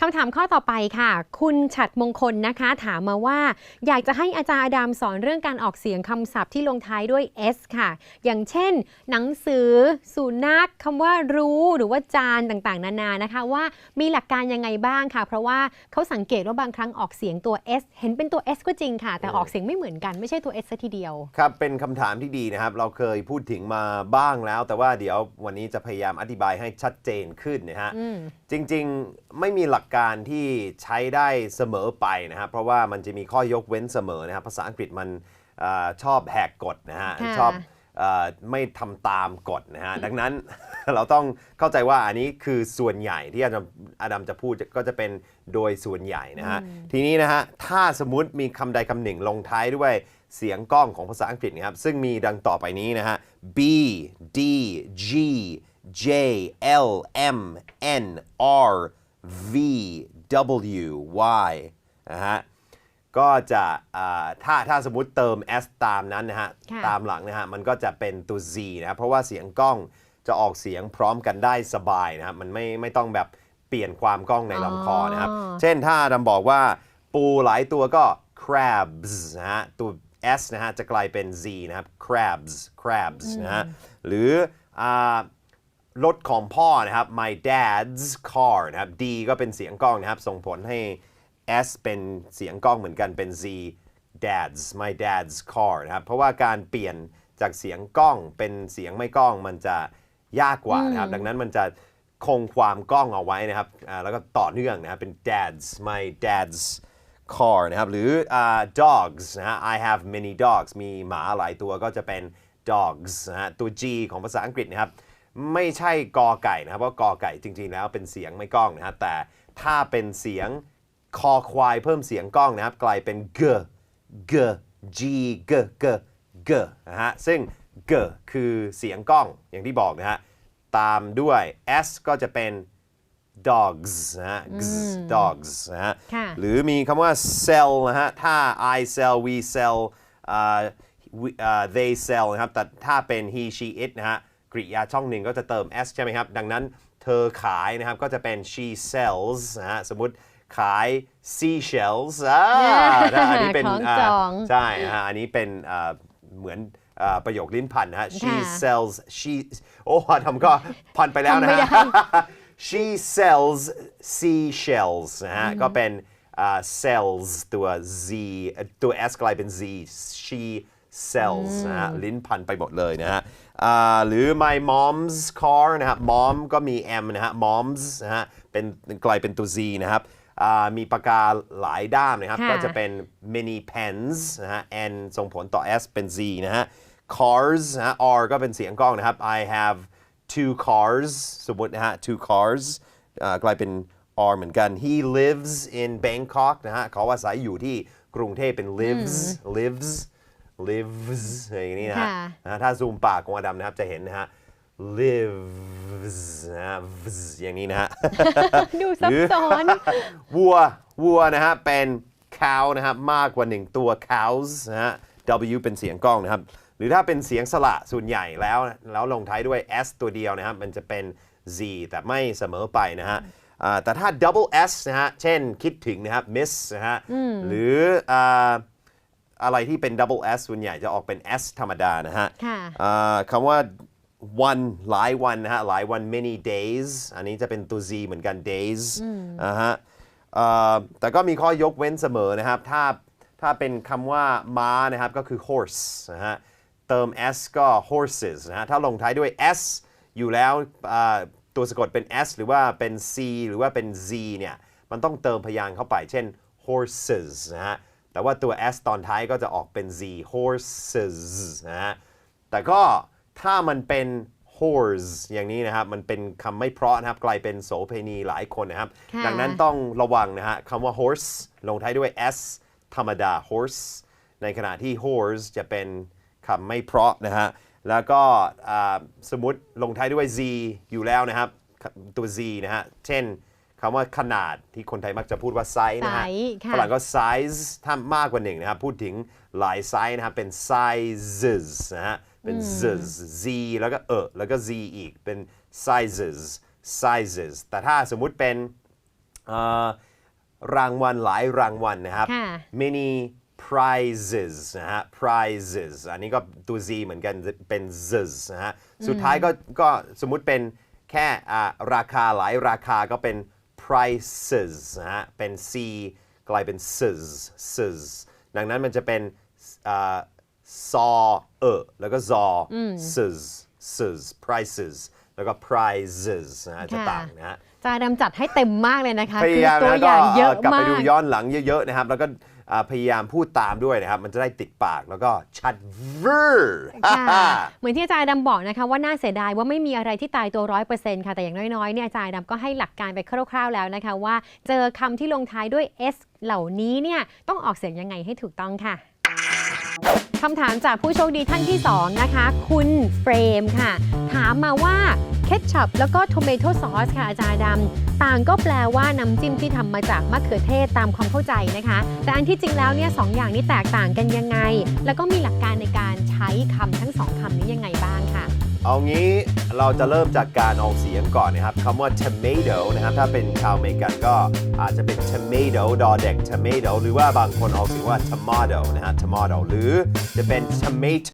คำถามข้อต่อไปค่ะ คุณฉัดมงคลนะคะ ถามมาว่า อยากจะให้อาจารย์อดามสอนเรื่องการออกเสียงคำศัพท์ที่ลงท้ายด้วย s ค่ะ อย่างเช่น หนังสือ สุนัขคำว่ารู้หรือว่าจานต่างๆ นานานะคะ ว่ามีหลักการยังไงบ้างค่ะ เพราะว่าเขาสังเกตว่าบางครั้งออกเสียงตัว s เห็นเป็นตัว s ก็จริงค่ะ แต่ออกเสียงไม่เหมือนกันไม่ใช่ตัว s ซะทีเดียวครับเป็นคำถามที่ดีนะครับ เราเคยพูดถึงมาบ้างแล้ว แต่ว่าเดี๋ยววันนี้จะพยายามอธิบายให้ชัดเจนขึ้นนะฮะอืมจริง ๆ ไม่มีหลักการที่ใช้ได้เสมอไปนะครับเพราะว่ามันจะมีข้อยกเว้นเสมอนะครับภาษาอังกฤษมันเออชอบแหกกฎนะฮะค่ะชอบเออไม่ทำตามกฎนะฮะดังนั้นเราต้องเข้าใจว่าอันนี้คือส่วนใหญ่ที่อาดัมอาดัมจะพูดก็จะเป็นโดยส่วนใหญ่นะฮะทีนี้นะฮะถ้าสมมติมีคำใดคำหนึ่งลงท้ายด้วยเสียงกล้องของภาษาอังกฤษนะครับซึ่งมีดังต่อไปนี้นะฮะ B D G J L M N R V W Y นะฮะก็จะอ่าถ้าถ้าสมมติเติม s ตามนั้นนะฮะค่ะตามหลังนะฮะ มันก็จะเป็นตัว z นะครับเพราะว่าเสียงกล้องจะออกเสียงพร้อมกันได้สบายนะครับ มันไม่ไม่ต้องแบบเปลี่ยนความกล้องในลำคอนะครับอ๋อเช่นถ้าดำบอกว่าปูหลายตัวก็ crabs นะฮะ ตัว s นะฮะ จะกลายเป็น z นะครับ crabs crabs นะฮะ หรืออ่า รถของพ่อนะครับ my dad's car นะครับ d ก็เป็นเสียงกล้องนะครับ ส่งผลให้ s เป็นเสียงกล้องเหมือนกันเป็น z dad's my dad's car นะครับ เพราะว่าการเปลี่ยนจากเสียงกล้องเป็นเสียงไม่กล้องมันจะยากกว่านะครับ ดังนั้นมันจะคงความกล้องเอาไว้นะครับอ่าแล้วก็ต่อเนื่องนะครับ เป็น dad's my dad's car นะครับ หรืออ่า dogs นะฮะ I have many dogs มีหมาหลายตัวก็จะเป็น dogs นะฮะตัว G ของภาษาอังกฤษนะครับ ไม่ใช่กอไก่นะครับเพราะกอไก่จริง ๆ แล้วเป็นเสียงไม่กล้องนะฮะแต่ถ้าเป็นเสียงคอควายเพิ่มเสียงกล้องนะครับกลายเป็น g g g g g g นะฮะซึ่ง g คือเสียงกล้องอย่างที่บอกนะฮะตามด้วย s ก็จะเป็น dogs นะฮะ Gz, dogs นะฮะค่ะหรือมีคำว่า sell นะฮะถ้า I sell we sell อ่า we- อ่า they sell นะครับแต่ถ้าเป็น he she it นะฮะ กริยาช่องหนึ่งก็จะเติม s ใช่ไหมครับ ดังนั้นเธอขายนะครับก็จะเป็น she sells นะฮะสมมติขาย seashells อ่าถ้าอันนี้เป็นของาจองใช่นะฮะอันนี้เป็นอ่าเหมือนอ่าประโยคลิ้นพันนะฮะ she ค่ะ sells she โอ้ทำก็พันไปแล้วนะทำไม่ฮะได้ she sells seashells นะฮะก็เป็นอ่า sells ตัว z เอ่อตัว s กลายเป็น z she sells นะฮะลิ้นพันไปหมดเลยนะฮะอ่าหรือ my mom's car นะฮะ mom ก็มี m นะฮะ moms นะฮะเป็นกลายเป็นตัว z นะครับอ่ามีปากกาหลายด้ามนะครับค่ะก็จะเป็น many pens นะฮะ n ส่งผลต่อ s เป็น z นะฮะ cars นะฮะ r ก็เป็นเสียงกล้องนะครับ I have two cars สมมตินะฮะ two cars อ่ากลายเป็น r เหมือนกัน he lives in Bangkok นะฮะเขาอาศัยอยู่ที่กรุงเทพเป็น lives lives lives อย่างนี้นะฮะค่ะนะฮะถ้าซูมปากของอดัมนะครับจะเห็นนะฮะ lives นะฮะ vs อย่างนี้นะฮะ ดูซับซ้อน วัว วัวนะฮะ เป็น cow นะครับมากกว่าหนึ่งตัว cows นะฮะ W เป็นเสียงกล้องนะครับ หรือถ้าเป็นเสียงสระส่วนใหญ่แล้ว แล้วลงท้ายด้วย S ตัวเดียวนะครับ มันจะเป็น Z แต่ไม่เสมอไปนะฮะอ่าแต่ถ้า double S นะฮะ เช่นคิดถึงนะครับ miss นะฮะ หรือ อ่าอะไรที่เป็น double S ส่วนใหญ่จะออกเป็น S ธรรมดานะฮะค่ะ อ่าคำว่าวันหลายวันนะฮะหลายวัน many days อันนี้จะเป็นตัว z เหมือนกัน days นะฮะเอ่อแต่ก็มีข้อยกเว้นเสมอนะครับ ถ้าถ้าเป็นคำว่าม้านะครับก็คือ horse นะฮะเติม s ก็ horses นะฮะถ้าลงท้ายด้วย s อยู่แล้วอ่าตัวสะกดเป็น s หรือว่าเป็น c หรือว่าเป็น z เนี่ย มันต้องเติมพยางค์เข้าไป เช่น horses นะฮะ แต่ว่าตัว s ตอนท้ายก็จะออกเป็น z horses นะฮะ แต่ก็ถ้ามันเป็น whores อย่างนี้นะครับ มันเป็นคำไม่เพราะนะครับ กลายเป็นโสเพณีหลายคนนะครับ ค่ะ ดังนั้นต้องระวังนะฮะคำว่า horse ลงท้ายด้วย s ธรรมดา horse ในขณะที่ whores จะเป็นคำไม่เพราะนะฮะ แล้วก็อ่าสมมติลงท้ายด้วย z อยู่แล้วนะครับ ตัว z นะฮะ เช่น คำว่าขนาดที่คนไทยมักจะพูดว่าไซส์นะฮะ size ค่ะ ฝรั่งก็ size ถ้ามากกว่าหนึ่งนะครับ พูดถึงหลายไซส์นะครับเป็น sizes นะฮะ เป็น z's z แล้วก็เออแล้วก็ z อีกเป็น sizes sizes แต่ถ้าสมมุติเป็นเอ่อรางวัลหลายรางวัลนะครับ ค่ะ many prizes นะฮะ prizes อันนี้ก็ตัว z เหมือนกันเป็น zs นะฮะ สุดท้ายก็ก็สมมุติเป็นแค่อ่าราคาหลายราคาก็เป็น prices นะฮะ เป็น c กลายเป็น ss ss ดังนั้นมันจะเป็นอ่าซอเออแล้วก็ zọ ss ss prices แล้วก็ prizes นะฮะจะค่ะต่างนะฮะอาจารย์ดำจัดให้เต็มมากเลยนะคะพคืยายามตัวแล้วอก็ย่างเยอะกลับมาไปกดูย้อนหลังเยอะๆนะครับ แล้วก็อ่า พยายามพูดตามด้วยนะครับ มันจะได้ติดปากแล้วก็ชัดเวอร์ค่ะเหมือนที่อาจารย์ดำบอกนะคะว่าน่าเสียดายว่าไม่มีอะไรที่ตายตัวร้อยเปอร์เซ็นต์ค่ะ แต่อย่างน้อยๆเนี่ยอาจารย์ดำก็ให้หลักการไปคร่าวๆแล้วนะคะ ว่าเจอคำที่ลงท้ายด้วย s เหล่านี้เนี่ยต้องออกเสียงยังไงให้ถูกต้องค่ะคำถามจากผู้โชคดีท่านที่ 2 นะคะ คุณเฟรมค่ะ ถามมาว่า เคทชัพแล้วก็โทเมโตซอสค่ะอาจารย์ดำต่างก็แปลว่าน้ำจิ้มที่ทำมาจากมะเขือเทศตามความเข้าใจนะคะ แต่อันที่จริงแล้วเนี่ยสองอย่างนี้แตกต่างกันยังไง แล้วก็มีหลักการในการใช้คำทั้งสองคำนี้ยังไงบ้างค่ะเอางี้เราจะเริ่มจากการออกเสียงก่อนนะครับคำว่า tomato นะครับถ้าเป็นชาวอเมริกันก็อาจจะเป็น tomato ดอเด็ก tomato หรือว่าบางคนออกเสียงว่า tomato นะฮะ tomato หรือจะเป็น tomato